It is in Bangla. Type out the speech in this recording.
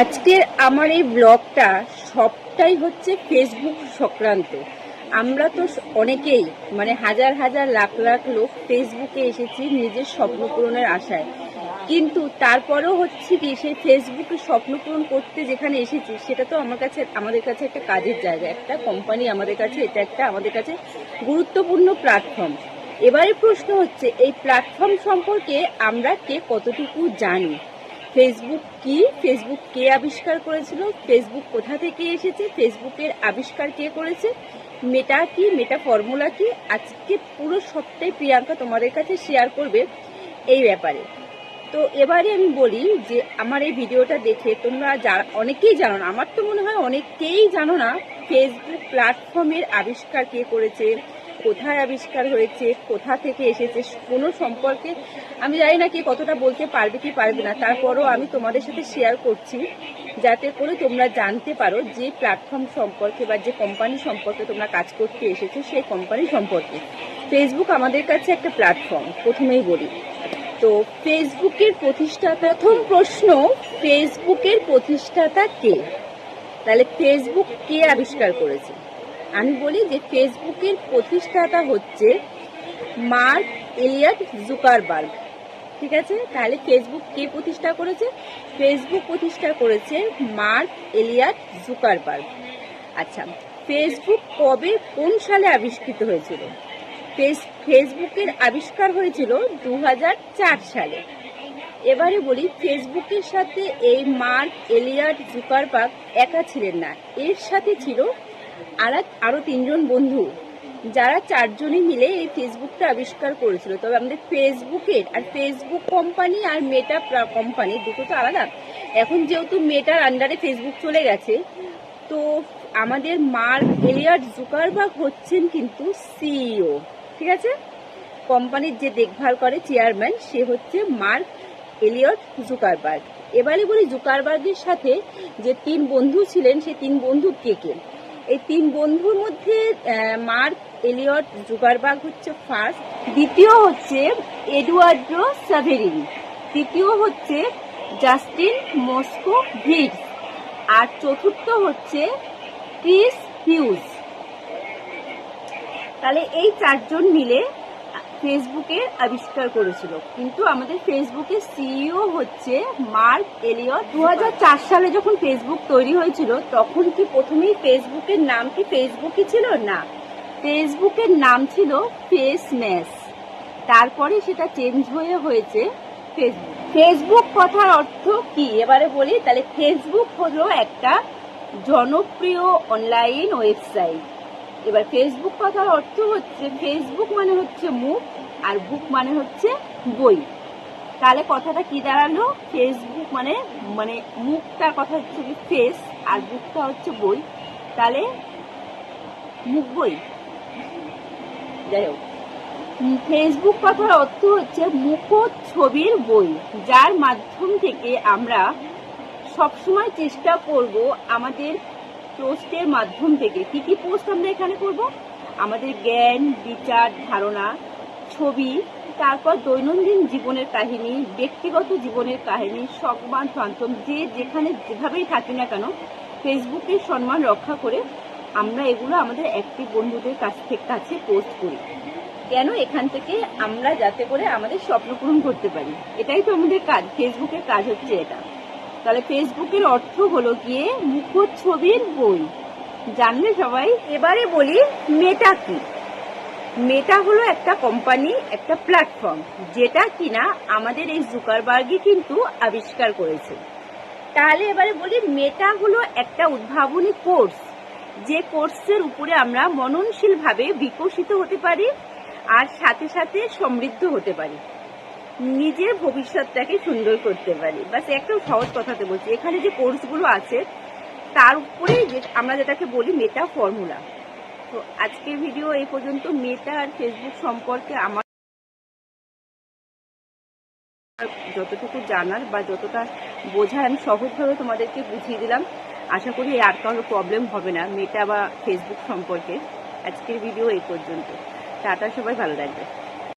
আজকের আমার এই ব্লগটা সবটাই হচ্ছে ফেসবুক সংক্রান্ত। আমরা তো অনেকেই মানে হাজার হাজার লাখ লাখ লোক ফেসবুকে এসেছি নিজের স্বপ্ন পূরণের আশায়। কিন্তু তারপরেও হচ্ছে কি, সেই ফেসবুকে স্বপ্ন পূরণ করতে যেখানে এসেছি, সেটা তো আমার কাছে, আমাদের কাছে একটা কাজের জায়গা। একটা কোম্পানি আমাদের কাছে, এটা একটা আমাদের কাছে গুরুত্বপূর্ণ প্ল্যাটফর্ম এবারে প্রশ্ন হচ্ছে, এই প্ল্যাটফর্ম সম্পর্কে আমরা কে কতটুকু জানি? ফেসবুক কি? ফেসবুক কে আবিষ্কার করেছিল? ফেসবুক কোথা থেকে এসেছে? ফেসবুকের আবিষ্কার কে করেছে? মেটা কি? মেটা ফর্মুলা কি? আজকে পুরো সবটাই প্রিয়াঙ্কা তোমাদের কাছে শেয়ার করবে এই ব্যাপারে। তো এবারে আমি বলি যে আমার এই ভিডিওটা দেখে তোমরা অনেকেই জানো না, আমার তো মনে হয় অনেকেই জানো না ফেসবুক প্ল্যাটফর্মের আবিষ্কার কে করেছে কোথায় আবিষ্কার হয়েছে, কোথা থেকে এসেছে, কোনো সম্পর্কে আমি জানি না কি কতটা বলতে পারবে কি পারবে না। তারপরও আমি তোমাদের সাথে শেয়ার করছি, যাতে করে তোমরা জানতে পারো যে প্ল্যাটফর্ম সম্পর্কে বা যে কোম্পানি সম্পর্কে তোমরা কাজ করতে এসেছ, সেই কোম্পানি সম্পর্কে। ফেসবুক আমাদের কাছে একটা প্ল্যাটফর্ম প্রথমেই বলি। তো ফেসবুকের প্রতিষ্ঠাতা প্রথম প্রশ্ন ফেসবুকের প্রতিষ্ঠাতা কে? তাহলে ফেসবুক কে আবিষ্কার করেছে? আমি বলি যে ফেসবুকের প্রতিষ্ঠাতা হচ্ছে মার্ক এলিয়ট জুকারবার্গ। ঠিক আছে? তাহলে ফেসবুক কে প্রতিষ্ঠা করেছে? ফেসবুক প্রতিষ্ঠা করেছে মার্ক এলিয়ট জুকারবার্গ। আচ্ছা ফেসবুক কবে, কোন সালে আবিষ্কৃত হয়েছিল? ফেস- ফেসবুকের আবিষ্কার হয়েছিল দু হাজার চার সালে। এবারে বলি, ফেসবুকের সাথে এই মার্ক এলিয়ার্ড জুকারবার্গ একা ছিলেন না। এর সাথে ছিল আর আরও তিনজন বন্ধু, যারা চারজনই মিলে এই ফেসবুকটা আবিষ্কার করেছিল। তবে আমাদের ফেসবুকের আর ফেসবুক কোম্পানি আর মেটা কোম্পানি দুটো তো আলাদা। এখন যেহেতু মেটার আন্ডারে ফেসবুক চলে গেছে, তো আমাদের মার্ক এলিয়ার্ড জুকারবার্গ হচ্ছেন কিন্তু সিইও ঠিক আছে? কোম্পানির যে দেখভাল করে চেয়ারম্যান, সে হচ্ছে মার্ক এলিয়ট জুকারবার্গ। এবারে বলি জুকারবার্গের সাথে যে তিন বন্ধু ছিলেন, সে তিন বন্ধু কে কে? এই তিন বন্ধুর মধ্যে মার্ক এলিয়ট, জুগারবাগ হচ্ছে ফার্স্ট দ্বিতীয় হচ্ছে এডুয়ার্ডো সাভেরিন, তৃতীয় হচ্ছে জাস্টিন মস্কো ভিডস আর চতুর্থ হচ্ছে ক্রিস হিউজ। তাহলে এই চারজন মিলে ফেসবুকের আবিষ্কার করেছিল। কিন্তু আমাদের ফেসবুকের সিইও হচ্ছে মার্ক এলিয়ট। দু সালে যখন ফেসবুক তৈরি হয়েছিল, তখন কি প্রথমেই ফেসবুকের নাম কি ফেসবুকই ছিল? না। ফেসবুকের নাম ছিল ফেস ম্যাস তারপরে সেটা চেঞ্জ হয়ে হয়েছে ফেসবুক। ফেসবুক কথার অর্থ কি? এবারে বলি, তাহলে ফেসবুক হলো একটা জনপ্রিয় অনলাইন ওয়েবসাইট এবার ফেসবুক কথার অর্থ হচ্ছে ফেসবুক মানে হচ্ছে মুখ আর বুক মানে হচ্ছে বই। তাহলে কথাটা কি দাঁড়াল? ফেসবুক মানে মানে মুখটার কথা হচ্ছে ফেস আর বুকটা হচ্ছে বই। তাহলে মুখ বই। যাই হোক। ফেসবুক কথার অর্থ হচ্ছে মুখ ছবির বই, যার মাধ্যম থেকে আমরা সবসময় চেষ্টা করব আমাদের পোস্টের মাধ্যম থেকে কি কি পোস্ট আমরা এখানে করব? আমাদের জ্ঞান, বিচার, ধারণা, ছবি, তারপর দৈনন্দিন জীবনের কাহিনী, ব্যক্তিগত জীবনের কাহিনী সংবাদ মাধ্যম যে যেখানে যেভাবেই থাকি না কেন, ফেসবুকের সম্মান রক্ষা করে আমরা এগুলো আমাদের একটি বন্ধুদের কাছ থেকে কাছে পোস্ট করি। কেন এখান থেকে আমরা যাতে করে আমাদের স্বপ্ন পূরণ করতে পারি? এটাই তো আমাদের কাজ। ফেসবুকের কাজ হচ্ছে এটা। তাহলে ফেসবুকের অর্থ হলো গিয়ে মুখচ্ছবির বই। জানলে সবাই, এবারে বলি মেটা কি? মেটা হলো একটা কোম্পানি একটা প্ল্যাটফর্ম যেটা কিনা আমাদের এই জুকারবার্গই কিন্তু আবিষ্কার করেছে। তাহলে এবারে বলি মেটা হলো একটা উদ্ভাবনী কোর্স যে কোর্সের উপরে আমরা মননশীলভাবে বিকশিত হতে পারি, আর সাথে সাথে সমৃদ্ধ হতে পারি। নিজের ভবিষ্যৎটাকে সুন্দর করতে পারি। বাস একটা সহজ কথাতে বলছি, এখানে যে কোর্সগুলো আছে, তার উপরে যে আমরা যেটাকে বলি মেটা ফর্মুলা তো আজকের ভিডিও এই পর্যন্ত মেটা আর ফেসবুক সম্পর্কে আমার যতটুকু জানার বা যতটা বোঝার আমি সহজভাবে তোমাদেরকে বুঝিয়ে দিলাম, আশা করি আর কারও প্রবলেম হবে না মেটা বা ফেসবুক সম্পর্কে। আজকের ভিডিও এই পর্যন্ত। টাটা, সবাই ভালো লাগবে